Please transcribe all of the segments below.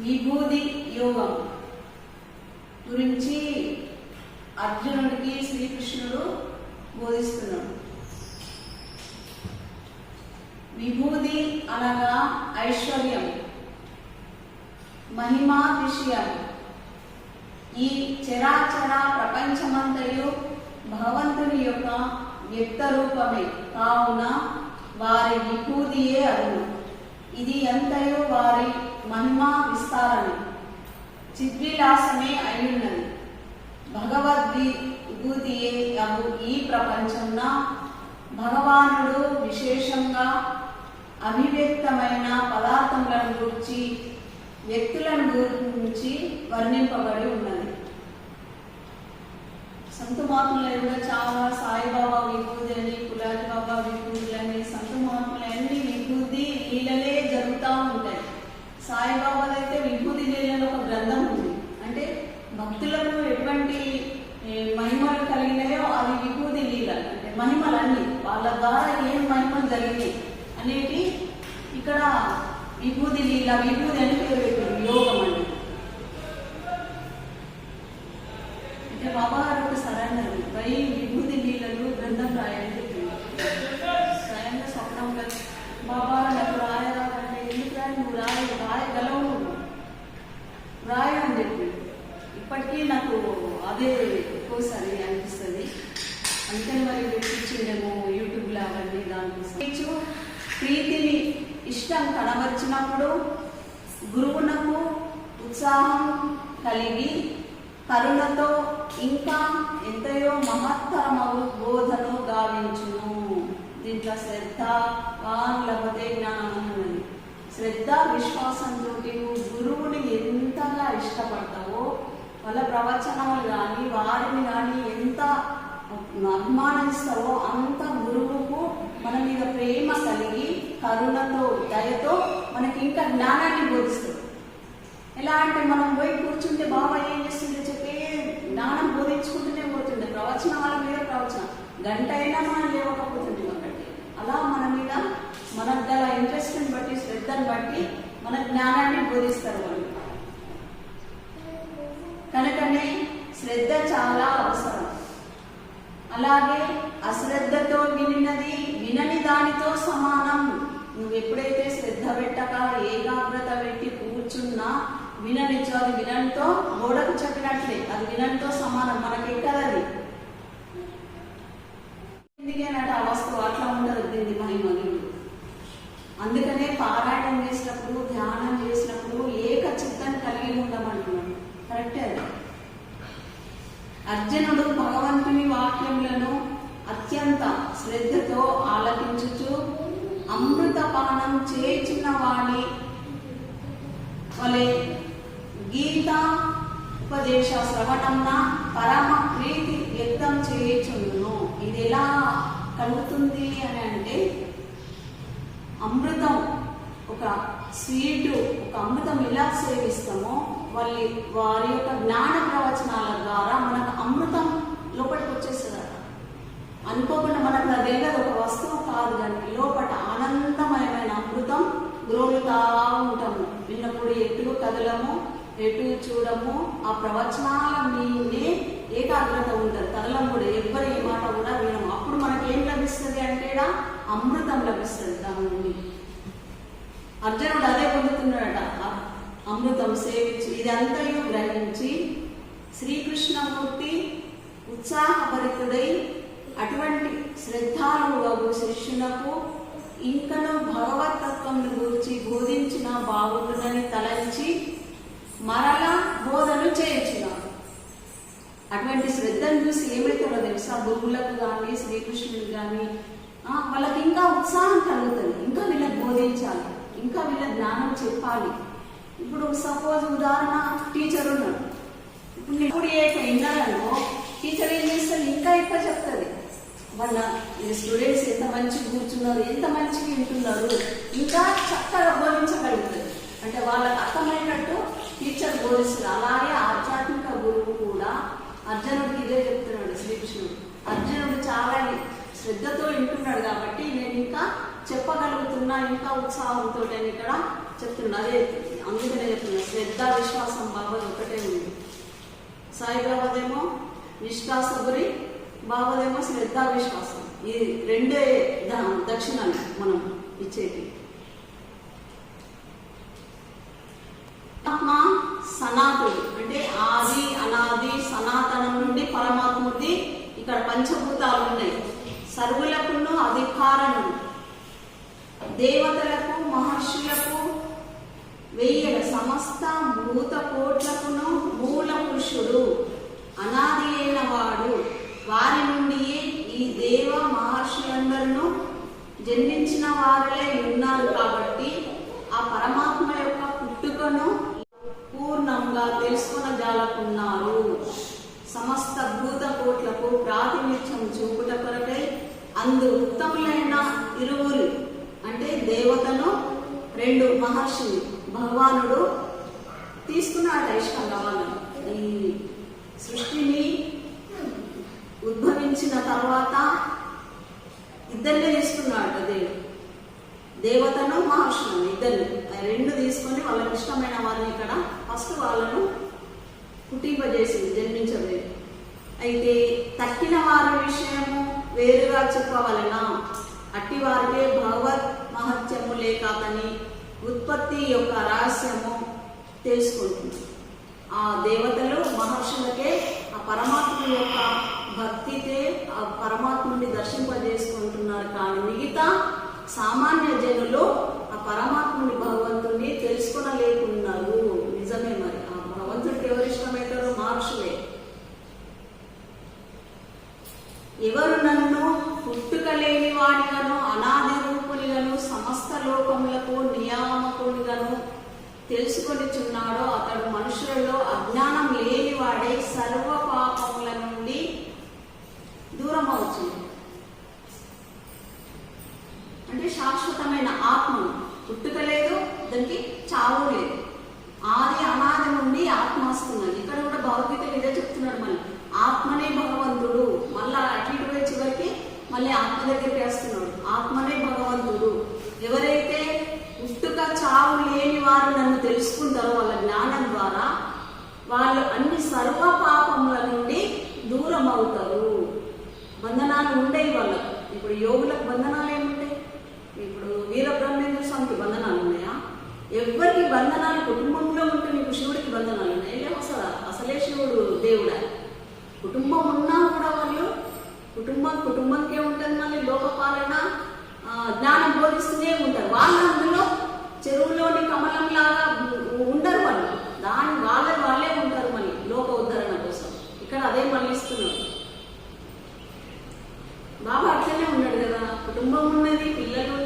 విభూది యోగం. గురించి అర్జునుడికి శ్రీకృష్ణుడు బోధిస్తున్నాడు. విభూది అనగా ఐశ్వర్యం మహిమా విషయం. ఈ చరాచర ప్రపంచమంతయు భగవంతుని యొక్క వ్యక్త రూపమే. కావున వారి విభూదియే అరుణు ఇది ఎంతయో వారి మహిమా విస్తారమే. చిద్విలాసమే అయ్యున్నది. భగవద్వి విభూతియే అగు ఈ ప్రపంచంన. భగవానుడు విశేషంగా అభివ్యక్తమైన పదార్థములను గురించి వ్యక్తులను గురించి వర్ణింపబడి ఉన్నది. సంత కూడా చాలా సాయిబాబా విభూతి అని కులాది బాబా విభూతులు అని సంత మహాత్ములు అన్ని విభూతి లీలలే జరుగుతూ ఉంటాయి సాయిబాబాది అయితే విభూతి లీలలో ఒక గ్రంథం ఉంది అంటే భక్తులకు ఎటువంటి ఏ, మహిమలు కలిగినాయో అవి విభూతి లీలలు అంటే మహిమలన్నీ వాళ్ళ ద్వారా ఏం మహిమలు జరిగినాయి అనేటి ఇక్కడ విభూతి విభూది విభూతి అని పేరు పెట్టారు యోగం అంటే అంటే బాబా గారు ఒక సరైనది. పై విభూతి నీళ్ళను బృందం రాయని చెప్పింది. స్వయంగా స్వప్నం బాబా నాకు రాయరాదంటే ఎందుకు రాయి నువ్వు రాయ రాయగలవు నువ్వు. రాయ అని చెప్పి ఇప్పటికీ నాకు అదే ఎక్కువసారి అనిపిస్తుంది. అందుకని మరి తెప్పించిండేమో యూట్యూబ్లో అవన్నీ దానికోసం. ప్రీతిని ఇష్టం కనబరిచినప్పుడు గురువునకు ఉత్సాహం కలిగి కరుణతో ఇంకా ఎంతయో మహత్తరమగు బోధను గావించును. దీంట్లో శ్రద్ధ లేకపోతే జ్ఞానం ఉన్నది. శ్రద్ధ విశ్వాసంతో నువ్వు గురువుని ఎంతగా ఇష్టపడతావో వాళ్ళ ప్రవచనాలు కానీ వారిని కానీ ఎంత అభిమానిస్తావో అంత గురువుకు మన మీద ప్రేమ కలిగి కరుణతో దయతో మనకి ఇంకా జ్ఞానాన్ని బోధిస్తాడు ఎలా అంటే మనం పోయి కూర్చుంటే బాబా ఏం చేస్తుండే చెప్పి జ్ఞానం బోధించుకుంటూనే పోతుండే. ప్రవచనాల మీద ప్రవచనం. గంట అయినా మనం లేవకపోతుండే అక్కడికి అలా మన మీద మనకు గల ఇంట్రెస్ట్ని బట్టి శ్రద్ధను బట్టి మన జ్ఞానాన్ని బోధిస్తారు వాళ్ళు. కనుకనే శ్రద్ధ చాలా అవసరం. అలాగే అశ్రద్ధతో వినినది వినని దానితో సమానం. పెట్టక ఏకాగ్రత పెట్టి కూర్చున్నా విననిచ్చు అది వినంతో గోడకు చెప్పినట్లే. అది వినంతో సమానం. మనకి ఎక్కదది ఎందుకేనట ఆ వస్తువు అట్లా ఉండదు. దీన్ని మహిమలు అందుకనే పారాయణం చేసినప్పుడు ధ్యానం చేసినప్పుడు ఏక చిత్తం కలిగి ఉండమంటున్నాడు కరెక్టే అది? అర్జునుడు భగవంతుని వాక్యములను అత్యంత శ్రద్ధతో ఆలకించుచు అమృతపానం చేర్చిన వాణి. వలె గీత ఉపదేశ శ్రవణంన పరమ ప్రీతి వ్యక్తం చేయుచుండును. ఇది ఎలా కలుగుతుంది అని అంటే అమృతం ఒక స్వీటు ఒక అమృతం ఎలా సేవిస్తామో వాళ్ళ వారి యొక్క జ్ఞాన ప్రవచనాల ద్వారా మనకు అమృతం లోపల వచ్చేస్తుందట అనుకోకుండా మనకు అది తెలియదు ఒక వస్తువు కాదు కానీ లోపల ఆనందమయమైన అమృతం గ్రోలుతా ఉంటాము విన్నప్పుడు ఎటు కదలము ఎటు చూడము ఆ ప్రవచనాల మీదే ఏకాగ్రత ఉంటుంది. కదలం కూడా ఎవ్వరు ఏ మాట కూడా వినము. అప్పుడు మనకి ఏం లభిస్తుంది అంటే అమృతం లభిస్తుంది దాని నుండి. అర్జునుడు అదే పొందుతున్నాడట. అమృతం సేవించి ఇదంతయు గ్రహించి శ్రీకృష్ణమూర్తి ఉత్సాహభరితుడై అటువంటి శ్రద్ధాళువగు శిష్యునకు ఇంకను భగవతత్వంను గురించి బోధించిన బాగుంటుందని తలంచి మరలా బోధను చేయించినాడు అటువంటి శ్రద్ధను చూసి ఏమైతుందో తెలుసా? గురువులకు కానీ శ్రీకృష్ణుడికి కానీ వాళ్ళకి ఇంకా ఉత్సాహం కలుగుతుంది. ఇంకా వీళ్ళకి బోధించాలి. ఇంకా వీళ్ళ జ్ఞానం చెప్పాలి. ఇప్పుడు సపోజ్ ఉదాహరణ టీచర్ ఉన్నాడు. ఇప్పుడు నేను ఇప్పుడు విన్నారనుకో టీచర్ ఏం చేస్తుంది ఇంకా ఎక్కువ చెప్తుంది వాళ్ళ స్టూడెంట్స్ ఎంత మంచిగా కూర్చున్నారు ఎంత మంచిగా వింటున్నారు ఇంకా చక్కగా బోధించగలుగుతారు. అంటే వాళ్ళకి అర్థమైనట్టు టీచర్ బోధిస్తుంది అలాగే ఆధ్యాత్మిక గురువు కూడా అర్జునుడికి ఇదే చెప్తున్నాడు శ్రీకృష్ణుడు. అర్జునుడు చాలా శ్రద్ధతో వింటున్నాడు కాబట్టి నేను ఇంకా చెప్పగలుగుతున్నా ఇంకా ఉత్సాహంతో నేను ఇక్కడ చెప్తున్నా. అదే అందుకనే చెప్తున్నా శ్రద్ధ విశ్వాసం బాబు ఒకటే ఉంది. సాయిబాబాదేమో నిష్ఠా సబురి బాబాదేమో శ్రద్ధ విశ్వాసం ఈ రెండే దక్షిణాలు మనం ఇచ్చేటి ఆత్మ సనాతుడు అంటే ఆది అనాది సనాతనం నుండి పరమాత్ముడి ఇక్కడ పంచభూతాలు ఉన్నాయి. సర్వులకును అధికారము దేవతలకు మహర్షులకు వెయ్యల సమస్త భూత కోట్లకును మూల పురుషుడు అనాది అయిన వారి నుండియే ఈ దేవ మహర్షులందరూ జన్మించిన వారిలే ఉన్నారు కాబట్టి ఆ పరమాత్మ యొక్క పుట్టుకను పూర్ణంగా తెలుసుకొనజాలకున్నారు సమస్త భూత కోట్లకు ప్రాతినిధ్యం చూపుట కొరకై అందు ఉత్తములైన ఇరువురు అంటే దేవతను రెండు మహర్షి భగవానుడు తీసుకున్నాడు ఇష్టం ఈ సృష్టిని ఉద్భవించిన తర్వాత ఇద్దరినే తీసుకున్నాడు దేవుడు. దేవతను మహర్షులను ఇద్దరు రెండు తీసుకొని వాళ్ళకి ఇష్టమైన వారిని ఇక్కడ ఫస్ట్ వాళ్ళను పుట్టింపజేసింది జన్మించలేదు. అయితే తక్కిన వారి విషయము వేరుగా చెప్పవలన? అట్టి వారికే భగవత్ మహత్యము లేకాదని ఉత్పత్తి యొక్క రహస్యము తెలుసుకుంటుంది. ఆ దేవతలు మహర్షులకే ఆ పరమాత్మ యొక్క భక్తితే ఆ పరమాత్ముని దర్శింపజేసుకుంటున్నారు కానీ మిగతా సామాన్య జనులు ఆ పరమాత్ముని భగవంతుని తెలుసుకునలేకున్నారు. నిజమే మరి. ఆ భగవంతుడికి ఎవరు ఇష్టమవుతారో మహర్షులే. ఎవరు నన్ను పుట్టుక లేని వాడిగాను అనాది రూపునిగాను సమస్త లోకములకు నియామకునిగాను తెలుసుకొనిచున్నాడో అతడు మనుషులలో అజ్ఞానం లేనివాడై సర్వ పాపముల నుండి దూరం అవుతుంది అంటే శాశ్వతమైన ఆత్మ పుట్టుక లేదు దానికి చావు లేదు. ఆది అనాది నుండి ఆత్మ వస్తున్నది. ఇక్కడ కూడా భగవద్గీత ఇదే చెప్తున్నాడు మళ్ళీ. ఆత్మనే భగవంతుడు. మళ్ళా అటు ఇటు పోయి చివరికి మళ్ళీ ఆత్మ దగ్గరికి వేస్తున్నాడు. ఆత్మనే భగవంతుడు. ఎవరైతే పుట్టుక చావు లేని వారు నన్ను తెలుసుకుంటారో వాళ్ళ జ్ఞానం ద్వారా వాళ్ళు అన్ని సర్వ పాపముల నుండి దూరం అవుతారు బంధనాలు ఉండేవి వాళ్ళకు. ఇప్పుడు యోగులకు బంధనాలు ఏముంటాయి ఇప్పుడు వీరబ్రహ్మేంద్ర స్వామికి బంధనాలు ఉన్నాయా ఎవరికి బంధనాలు కుటుంబంలో ఉంటే నీకు శివుడికి బంధనాలు ఉన్నాయి? అసలు అసలే శివుడు దేవుడా? కుటుంబం ఉన్నా కూడా వాళ్ళు కుటుంబం కుటుంబంకే ఉంటుంది మళ్ళీ లోకపాలన జ్ఞానం బోధిస్తూనే ఉంటారు. వాళ్ళు అందులో చెరువులోని కమలం లాగా ఉండరు వాళ్ళు. దాని వాళ్ళ వాళ్ళే ఉంటారు మళ్ళీ లోక ఉద్ధరణ కోసం. ఇక్కడ అదే మళ్ళీ ఇస్తున్నారు బాబా అట్లనే ఉన్నాడు కదా. కుటుంబం ఉన్నది పిల్లలు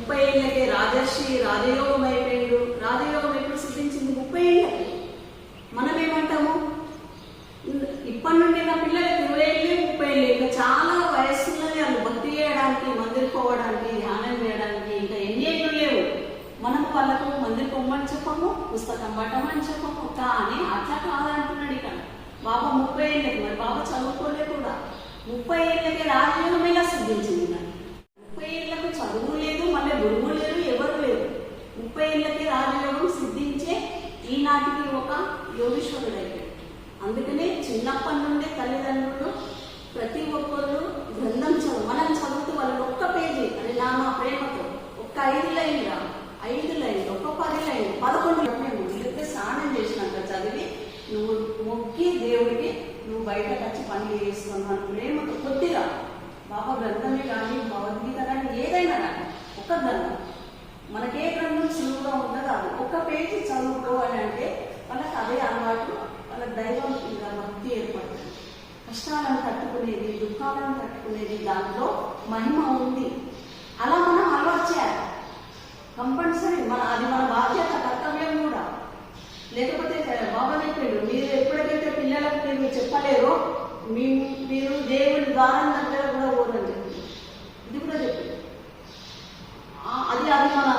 ముప్పై ఏళ్ళకే రాజర్షి రాజయోగం అయిపోయాడు. రాజయోగం ఎప్పుడు సిద్ధించింది? ముప్పై ఏళ్ళకి. మనమేమంటాము? ఇప్పటి నుండి నా పిల్లలకి ఇరవై ఏళ్ళు ముప్పై ఏళ్ళు. ఇంకా చాలా వయస్సు ఉన్నది వాళ్ళు భక్తి చేయడానికి మందిరిపోవడానికి ధ్యానం చేయడానికి ఇంకా ఎన్ని ఏళ్ళు లేవు. మనం వాళ్ళకు మందిరి పొమ్మని చెప్పము పుస్తకం పట్టమని చెప్పము. కానీ అట్లా కాదంటున్నాడు ఇక్కడ. బాబా ముప్పై ఏళ్ళకి మరి బాబా చదువుకోలే కూడా. ముప్పై ఏళ్ళకి రాజయోగం ఎలా సిద్ధించింది నాకు ముప్పై ఏళ్ళకు చదువు లేదు మళ్ళీ గురువు లేరు ఎవరు లేరు ముప్పై ఏళ్ళకి రాజయోగం సిద్ధించే ఈనాటికి ఒక యోగేశ్వరుడు అయిపోయాడు అందుకనే చిన్నప్పటి నుండే తల్లిదండ్రులు ప్రతి ఒక్కరు గ్రంథం చదువు మనం చదువుతూ వాళ్ళు ఒక్క పేజీ అది నామా ప్రేమతో ఒక్క ఐదు లైన్లా ఐదు లైన్ ఒక్క పది లైన్ పదకొండు మేము ఇల్లుకే స్నానం చేసినాక చదివి నువ్వు మొక్కి దేవుడికి నువ్వు బయటకు వచ్చి పని చేసుకున్నాను ప్రేమతో కొద్దిగా బాబా గ్రంథమే కానీ భగవద్గీత కానీ ఏదైనా కానీ ఒక్క గ్రంథం. మనకే గ్రంథం సులువుగా ఉండదు. ఒక్క పేజీ చదువుకోవాలి అంటే వాళ్ళకి అదే అలవాటు. అక్కడ దైవం మీద భక్తి ఏర్పడుతుంది. కష్టాలను తట్టుకునేది దుఃఖాలను తట్టుకునేది దాంట్లో మహిమ ఉంది. అలా మనం అలవాటు చేయాలి. కంపల్సరీ మన అది మన బాధ కర్తవ్యం కూడా లేకపోతే బాబా చెప్పాడు మీరు ఎప్పుడైతే పిల్లలకు మీరు చెప్పలేరో మీ మీరు దేవుని ద్వారం దగ్గర కూడా పోదని చెప్పింది ఇది కూడా చెప్పింది ఆ, అది అది మన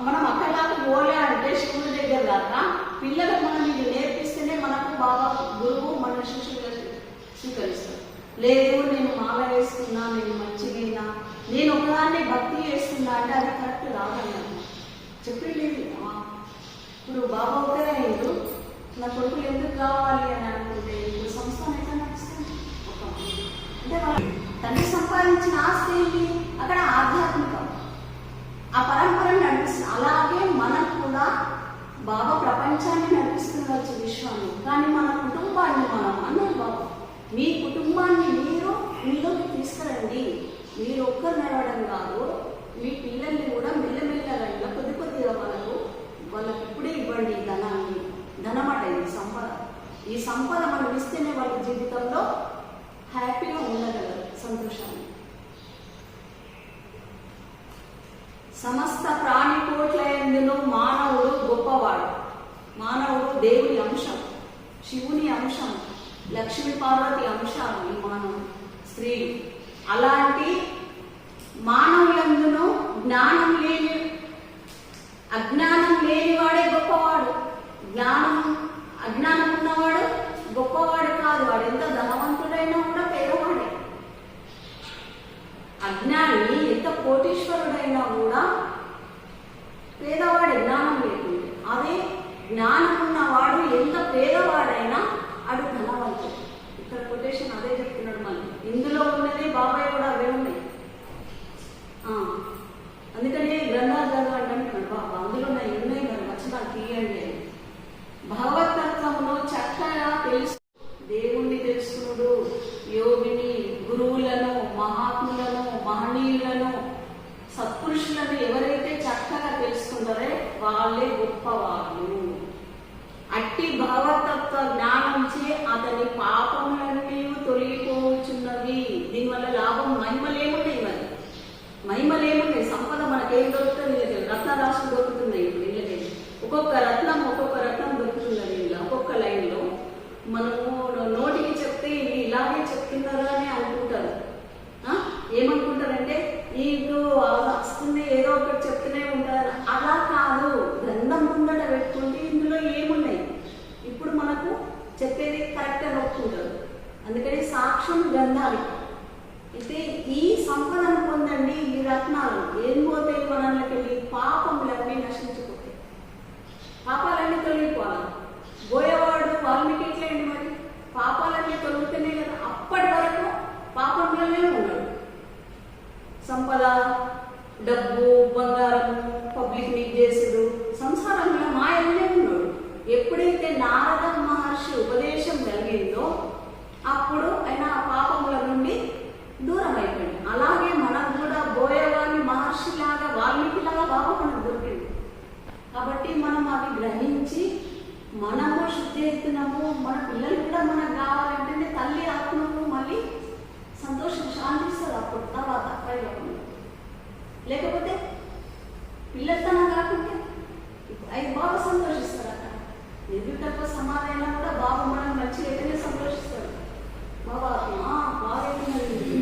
మనం అక్కడ దాకా పోలే అంటే శివుడి దగ్గర దాకా పిల్లలకు మనం ఇది నేర్పిస్తేనే మనకు బాబా గురువు మన శిష్యులుగా స్వీకరిస్తారు లేదు నేను మాల వేస్తున్నా నేను మంచిగా నేను ఒకదాన్ని భక్తి చేస్తున్నా అంటే అది కరెక్ట్ రాదన్నమాట చెప్పేది ఇప్పుడు బాబా ఒకరే అయ్యారు నా కొడుకులు ఎందుకు కావాలి అని అనుకుంటే ఇప్పుడు సంస్థ ఎట్లా నడుస్తుంది? అంటే వాళ్ళ తండ్రి సంపాదించిన ఆస్తి ఏంటి అక్కడ ఆధ్యాత్మికం. ఆ పరంపరను నడిపిస్తుంది. అలాగే మనకు కూడా బాబా ప్రపంచాన్ని నడిపిస్తుండొచ్చు విశ్వాన్ని. కానీ మన కుటుంబాన్ని మనం అన్నారు బాబా మీ కుటుంబాన్ని మీరు మీలోకి తీసుకురండి. మీరు ఒక్కరు నడవడం కాదు. మీ పిల్లల్ని కూడా మెల్లమెల్లగా కొద్ది కొద్దిగా మనకు వాళ్ళకి ఇప్పుడే ఇవ్వండి ఈ ధనాన్ని. ధనమాట ఇది సంపద. ఈ సంపద మనం ఇస్తేనే వాళ్ళ జీవితంలో హ్యాపీగా ఉండగలరు సంతోషాన్ని. సమస్త ప్రాణికోట్ల ఎందులో మానవుడు గొప్పవాడు. మానవుడు దేవుని అంశం శివుని అంశం లక్ష్మీ పార్వతి అంశాలు ఈ మానవుడు. స్త్రీ అలాంటి మానవులందునూ జ్ఞానం లేని అజ్ఞానం లేనివాడే గొప్పవాడు జ్ఞానం అజ్ఞానం ఉన్నవాడు గొప్పవాడు కాదు వాడు ఎంత ధనవంతుడైనా కూడా పేదవాడే జ్ఞాని ఎంత కోటీశ్వరుడైనా కూడా పేదవాడి జ్ఞానం లేకుండే. అదే జ్ఞానం ఉన్నవాడు ఎంత పేదవాడైనా అడు ధనవంతుడు. ఇక్కడ కొటేషన్ అదే చెప్తున్నాడు మళ్ళీ. ఇందులో ఉన్నది బాబాయ్ కూడా అవే ఉన్నాయి. ఆ, అందుకనే గ్రంథాలు చదవండి అంటున్నాడు బాబా. అందులో ఉన్నాయి ఉన్నాయి మరి నాకు తీయండి భగవత్ తత్వంలో చక్కగా తెలుసు. వాళ్ళే గొప్పవాళ్ళు. అట్టి భగవతత్వ జ్ఞానంచే అతని పాపములన్నీ తొలగిపోవచ్చున్నది దీనివల్ల లాభం మహిమలేమున్నాయి మరి? మహిమలేమున్నాయి? సంపద మనకేం దొరుకుతుంది లేదు రత్న రాశి దొరుకుతున్నాయి ఇప్పుడు ఇళ్ళకి ఒక్కొక్క రత్నం ఒక్కొక్క రత్నం దొరుకుతున్నది ఇలా ఒక్కొక్క లైన్లో మనము నోటికి చెప్తే ఇవి ఇలాగే చెప్తున్నారు అని అనుకుంటారు. ఏమనుకుంటారంటే నీకు వస్తుంది ఏదో ఒకటి చెప్తూనే ఉంటారు అలా కాదు గ్రంథం ముందట పెట్టుకుంటే ఇందులో ఏమున్నాయి ఇప్పుడు మనకు చెప్పేది కరెక్ట్ అని ఒప్పుకుంటారు అందుకని సాక్ష్యం గ్రంథాలు అయితే ఈ సంపదను పొందండి ఈ రత్నాలు ఏం పోతాయి మనల్లోకి వెళ్ళి పాపములన్నీ నశించిపోతాయి పాపాలన్నీ తొలగిపోవాలి పోయేవాడు వాల్మీకి ఎట్లండి మరి పాపాలన్నీ తొలగితేనే కదా అప్పటి వరకు పాపంలోనే ఉన్నాడు సంపద డబ్బు బంగారము పబ్లిక్ నీట్ చేసుడు సంసారంలో మాయలోనే ఉన్నాడు. ఎప్పుడైతే నారద మహర్షి ఉపదేశం కలిగిందో అప్పుడు ఆయన ఆ పాపముల నుండి దూరం అయిపోయింది అలాగే మనం కూడా బోయవాని మహర్షిలాగా వాల్మీకిలాగా బాబా మనకు దొరికింది. కాబట్టి మనం అవి గ్రహించి మనము శుద్ధి ఎత్తున్నాము మన పిల్లలు కూడా మనకు కావాలంటే తల్లి ఆత్మకు మళ్ళీ సంతోషం శాంతిస్తుంది అప్పుడు తర్వాత పైలోకంలో లేకపోతే పిల్లలతనం కాకుంటే అవి బాగా సంతోషిస్తారు అక్కడ. నిర్వికల్ప సమాధానం కూడా బాబు మనం మంచి అయితేనే సంతోషిస్తాడు బాబా ఆ, బాగా అయిపోయింది.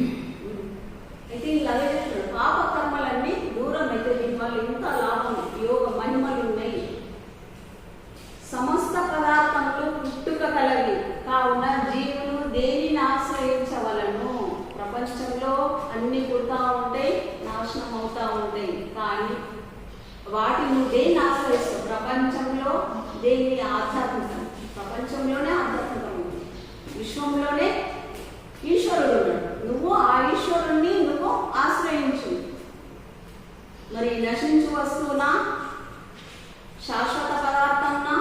అయితే ఇలా అదే చెప్తున్నాడు పాప కర్మలన్నీ దూరం అయితే దీనివల్ల ఇంత లాభం యోగ మహిమలు ఉన్నాయి సమస్త పదార్థములు పుట్టుక కలగి కావున జీవులు దేనిని ఆశ్రయించవలను ప్రపంచంలో అన్ని పుడతా ఉంటాయి నాశనం అవుతా ఉంటాయి కానీ వాటిని నువ్వే దేన్ని ఆశ్రయిస్తావు ప్రపంచంలో దేన్ని ఆధ్యాత్మికం? ప్రపంచంలోనే ఆధ్యాత్మికం ఉంది. విశ్వంలోనే ఈశ్వరుడు ఉన్నాడు నువ్వు ఆ ఈశ్వరుణ్ణి నువ్వు ఆశ్రయించు. మరి నశించు వస్తువునా? శాశ్వత పదార్థంనా?